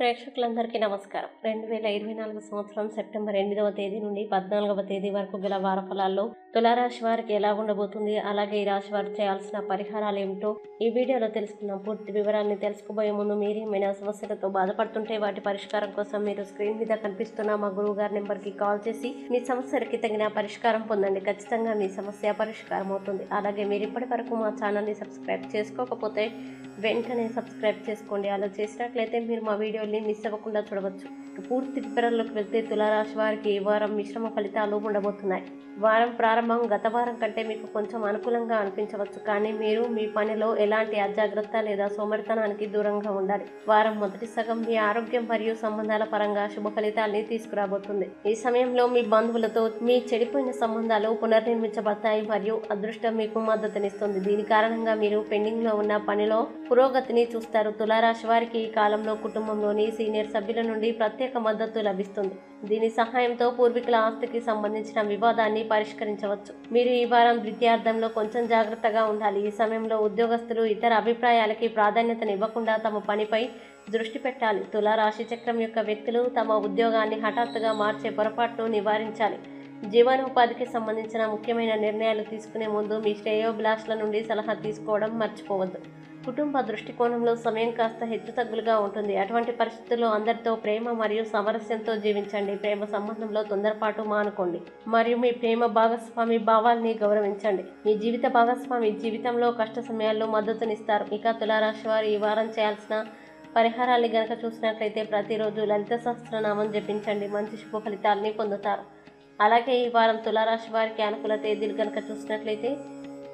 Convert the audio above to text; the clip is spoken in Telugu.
ప్రేక్షకులందరికీ నమస్కారం. రెండు వేల ఇరవై నాలుగు సంవత్సరం సెప్టెంబర్ ఎనిమిదవ తేదీ నుండి పద్నాలుగవ తేదీ వరకు గల వార ఫలాల్లో తులారాశి వారికి ఎలా ఉండబోతుంది అలాగే ఈ రాశి వారు చేయాల్సిన పరిహారాలు ఏమిటో ఈ వీడియోలో తెలుసుకున్నాం పూర్తి వివరాలను తెలుసుకోబోయే ముందు మీరు ఏమైనా సమస్యలతో బాధపడుతుంటే వాటి పరిష్కారం కోసం మీరు స్క్రీన్ మీద కనిపిస్తున్న మా గురువు గారి నెంబర్కి కాల్ చేసి మీ సమస్యలకి తగిన పరిష్కారం పొందండి. ఖచ్చితంగా మీ సమస్య పరిష్కారం అవుతుంది అలాగే మీరు ఇప్పటి వరకు మా ఛానల్ని సబ్స్క్రైబ్ చేసుకోకపోతే వెంటనే సబ్స్క్రైబ్ చేసుకోండి. అలా చేసినట్లయితే మీరు మా వీడియోని మిస్ అవ్వకుండా చూడవచ్చు. పూర్తి వివరాల్లోకి వెళ్తే తులారాశి వారికి ఈ వారం మిశ్రమ ఫలితాలు ఉండబోతున్నాయి. వారం ప్రారంభం గత వారం కంటే మీకు కొంచెం అనుకూలంగా అనిపించవచ్చు. కానీ మీరు మీ పనిలో ఎలాంటి అజాగ్రత్త లేదా సోమరితనానికి దూరంగా ఉండాలి. వారం మొదటి సగం మీ ఆరోగ్యం మరియు సంబంధాల పరంగా శుభ ఫలితాల్ని తీసుకురాబోతుంది. ఈ సమయంలో మీ బంధువులతో మీ చెడిపోయిన సంబంధాలు పునర్నిర్మించబడతాయి మరియు అదృష్టం మీకు మద్దతునిస్తుంది. దీని కారణంగా మీరు పెండింగ్లో ఉన్న పనిలో పురోగతిని చూస్తారు. తులారాశి వారికి ఈ కాలంలో కుటుంబంలోని సీనియర్ సభ్యుల నుండి ప్రత్యేక మద్దతు లభిస్తుంది. దీని సహాయంతో పూర్వీకుల ఆస్తికి సంబంధించిన వివాదాన్ని పరిష్కరించవచ్చు. మీరు ఈ వారం ద్వితీయార్థంలో కొంచెం జాగ్రత్తగా ఉండాలి. ఈ సమయంలో ఉద్యోగస్తులు ఇతర అభిప్రాయాలకి ప్రాధాన్యతనివ్వకుండా తమ పనిపై దృష్టి పెట్టాలి. తుల రాశి చక్రం యొక్క వ్యక్తులు తమ ఉద్యోగాన్ని హఠాత్తుగా మార్చే పొరపాటును నివారించాలి. జీవనోపాధికి సంబంధించిన ముఖ్యమైన నిర్ణయాలు తీసుకునే ముందు మీ శ్రేయోభిలాషుల నుండి సలహా తీసుకోవడం మర్చిపోవద్దు. కుటుంబ దృష్టికోణంలో సమయం కాస్త హెచ్చుతగ్గులుగా ఉంటుంది. అటువంటి పరిస్థితుల్లో అందరితో ప్రేమ మరియు సామరస్యంతో జీవించండి. ప్రేమ సంబంధంలో తొందరపాటు మానుకోండి. మరియు మీ ప్రేమ భాగస్వామి భావాల్ని గౌరవించండి. మీ జీవిత భాగస్వామి జీవితంలో కష్ట సమయాల్లో మద్దతునిస్తారు. ఇక తులారాశి వారు ఈ వారం చేయాల్సిన పరిహారాన్ని గనక చూసినట్లయితే ప్రతిరోజు లలిత సహస్రనామం జపించండి. మంచి శుభ ఫలితాలని పొందుతారు. అలాగే ఈ వారం తులారాశి వారికి అనుకూల తేదీలు కనుక చూసినట్లయితే